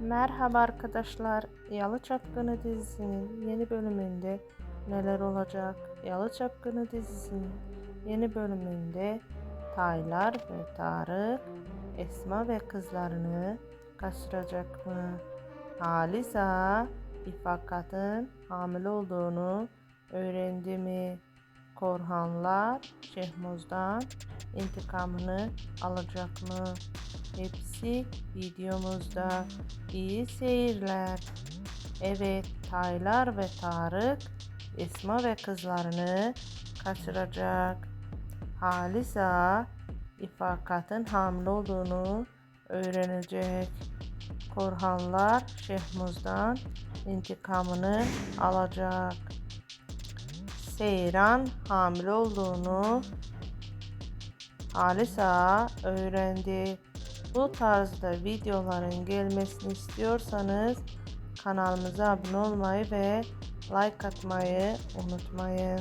Merhaba arkadaşlar. Yalı Çapkını dizisinin yeni bölümünde neler olacak? Yalı Çapkını dizisinin yeni bölümünde Taylar ve Tarık Esma ve kızlarını kaçıracak mı? Halisa İfakat'ın hamile olduğunu öğrendi mi? Korhanlar Şehmuz'dan intikamını alacak mı? Hepsi videomuzda. İyi seyirler. Evet, Taylar ve Tarık Esma ve kızlarını kaçıracak. Halisa İfakat'ın hamile olduğunu öğrenecek. Korhanlar Şehmuz'dan intikamını alacak. Seyran hamile olduğunu Halisa öğrendi. Bu tarzda videoların gelmesini istiyorsanız kanalımıza abone olmayı ve like atmayı unutmayın.